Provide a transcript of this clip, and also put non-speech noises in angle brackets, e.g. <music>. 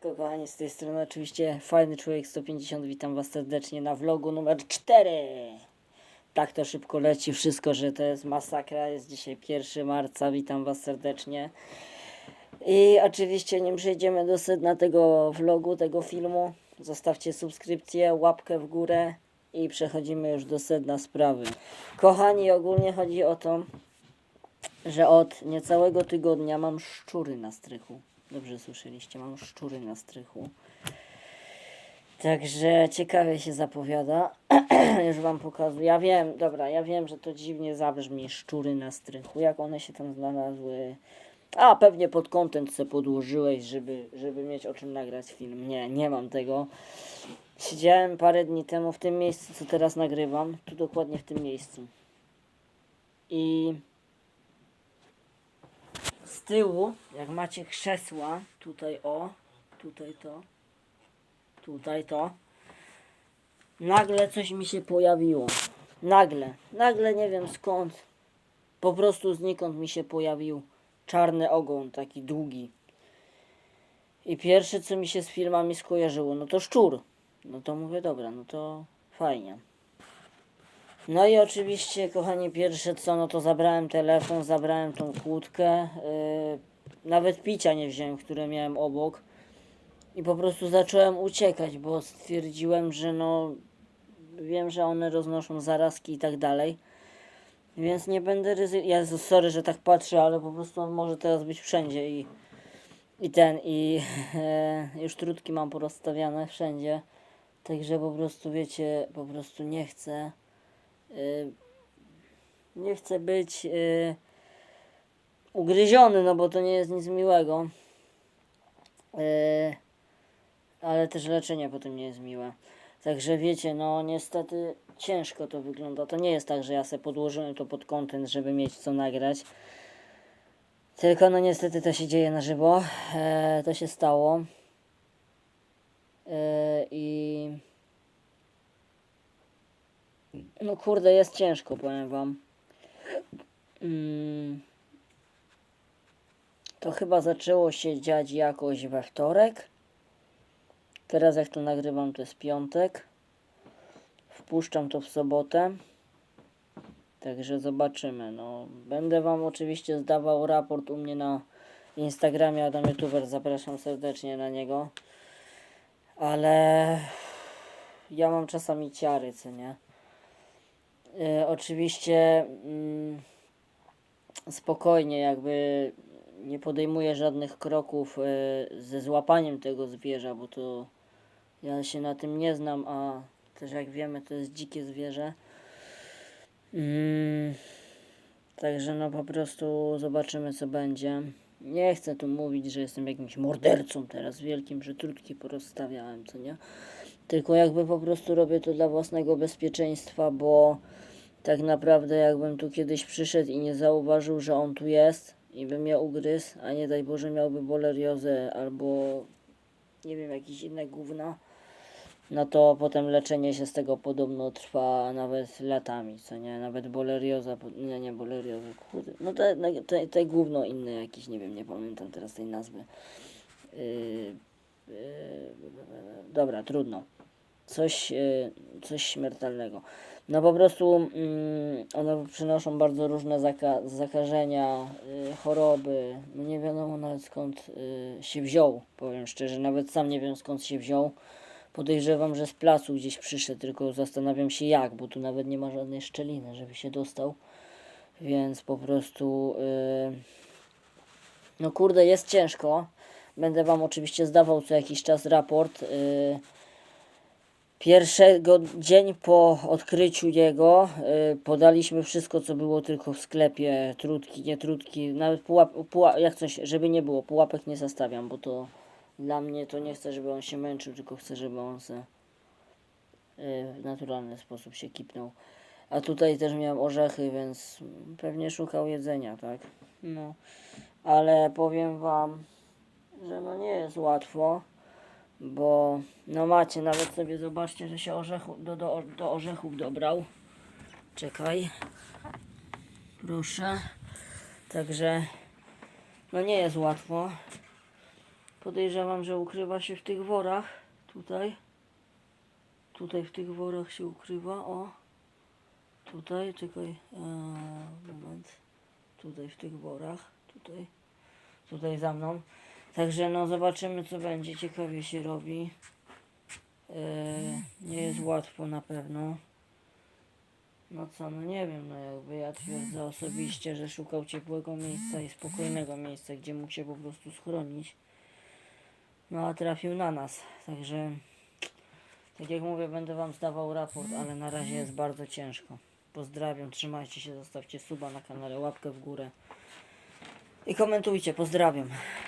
Kochani, z tej strony oczywiście fajny człowiek 150. Witam was serdecznie na vlogu numer 4. Tak to szybko leci wszystko, że to jest masakra. Jest dzisiaj 1 marca. Witam was serdecznie. I oczywiście nim przejdziemy do sedna tego vlogu, tego filmu, zostawcie subskrypcję, łapkę w górę i przechodzimy już do sedna sprawy. Kochani, ogólnie chodzi o to, że od niecałego tygodnia mam szczury na strychu. Dobrze słyszeliście, mam szczury na strychu. Także ciekawie się zapowiada. <clears throat> Już wam pokazuję. Ja wiem, dobra, ja wiem, że to dziwnie zabrzmi szczury na strychu. Jak one się tam znalazły? A, pewnie pod content se podłożyłeś, żeby, żeby mieć o czym nagrać film. Nie, nie mam tego. Siedziałem parę dni temu w tym miejscu, co teraz nagrywam. Tu dokładnie w tym miejscu. I tyłu, jak macie krzesła, tutaj o, tutaj to, tutaj to, nagle coś mi się pojawiło. Nagle, nagle nie wiem skąd, po prostu znikąd mi się pojawił czarny ogon, taki długi. I pierwsze co mi się z filmami skojarzyło, no to szczur. No to mówię, dobra, no to fajnie. No i oczywiście, kochani, pierwsze co, no to zabrałem telefon, zabrałem tą kłódkę. Yy, nawet picia nie wziąłem, które miałem obok. I po prostu zacząłem uciekać, bo stwierdziłem, że no wiem, że one roznoszą zarazki i tak dalej. Więc nie będę ryzykował. Ja sorry, że tak patrzę, ale po prostu on może teraz być wszędzie i, i ten, i <laughs> już trutki mam porozstawiane wszędzie. Także po prostu wiecie, po prostu nie chcę. Y, nie chcę być y, ugryziony, no bo to nie jest nic miłego. Y, ale też leczenie potem nie jest miłe. Także wiecie, no niestety ciężko to wygląda. To nie jest tak, że ja sobie podłożyłem to pod content, żeby mieć co nagrać. Tylko no niestety to się dzieje na żywo. E, to się stało. E, I no kurde, jest ciężko, powiem wam. Mm. To chyba zaczęło się dziać jakoś we wtorek. Teraz jak to nagrywam, to jest piątek. Wpuszczam to w sobotę. Także zobaczymy. No, będę wam oczywiście zdawał raport u mnie na Instagramie Adam YouTuber. Zapraszam serdecznie na niego. Ale ja mam czasami ciary, co nie? E, oczywiście mm, spokojnie, jakby nie podejmuję żadnych kroków e, ze złapaniem tego zwierza, bo to ja się na tym nie znam, a też jak wiemy, to jest dzikie zwierzę. Mm, także no po prostu zobaczymy, co będzie. Nie chcę tu mówić, że jestem jakimś mordercą teraz wielkim, że trutki porozstawiałem, co nie? Tylko jakby po prostu robię to dla własnego bezpieczeństwa, bo tak naprawdę jakbym tu kiedyś przyszedł i nie zauważył, że on tu jest i by mnie ugryzł, a nie daj Boże miałby boleriozę albo nie wiem, jakieś inne gówna, no to potem leczenie się z tego podobno trwa nawet latami, co nie? Nawet bolerioza, nie, nie bolerioza, kurde, no te, te, te gówno inne jakieś, nie wiem, nie pamiętam teraz tej nazwy. Yy, yy, dobra, trudno. Coś, yy, coś śmiertelnego. No po prostu mm, one przynoszą bardzo różne zaka zakażenia, y, choroby. No nie wiadomo nawet skąd y, się wziął, powiem szczerze. Nawet sam nie wiem skąd się wziął. Podejrzewam, że z placu gdzieś przyszedł, tylko zastanawiam się jak, bo tu nawet nie ma żadnej szczeliny, żeby się dostał. Więc po prostu y, no kurde, jest ciężko. Będę wam oczywiście zdawał co jakiś czas raport. y, Pierwszego dzień po odkryciu jego y, podaliśmy wszystko, co było tylko w sklepie, trutki, nie trutki, nawet pułap, pułap, jak coś, żeby nie było, pułapek nie zastawiam, bo to dla mnie to nie chcę, żeby on się męczył, tylko chcę, żeby on se y, w naturalny sposób się kipnął. A tutaj też miałem orzechy, więc pewnie szukał jedzenia, tak? No, ale powiem wam, że no nie jest łatwo bo no macie, nawet sobie zobaczcie, że się orzechu, do, do, do orzechów dobrał. Czekaj. Proszę. Także no nie jest łatwo. Podejrzewam, że ukrywa się w tych worach. Tutaj. Tutaj w tych worach się ukrywa. O. Tutaj, czekaj. Eee, moment. Tutaj w tych worach. Tutaj. Tutaj za mną. Także no zobaczymy co będzie. Ciekawie się robi. Eee, nie jest łatwo na pewno. No co, no nie wiem, no jakby ja twierdzę osobiście, że szukał ciepłego miejsca i spokojnego miejsca, gdzie mógł się po prostu schronić. No a trafił na nas, także tak jak mówię, będę wam zdawał raport, ale na razie jest bardzo ciężko. Pozdrawiam, trzymajcie się, zostawcie suba na kanale, łapkę w górę i komentujcie, pozdrawiam.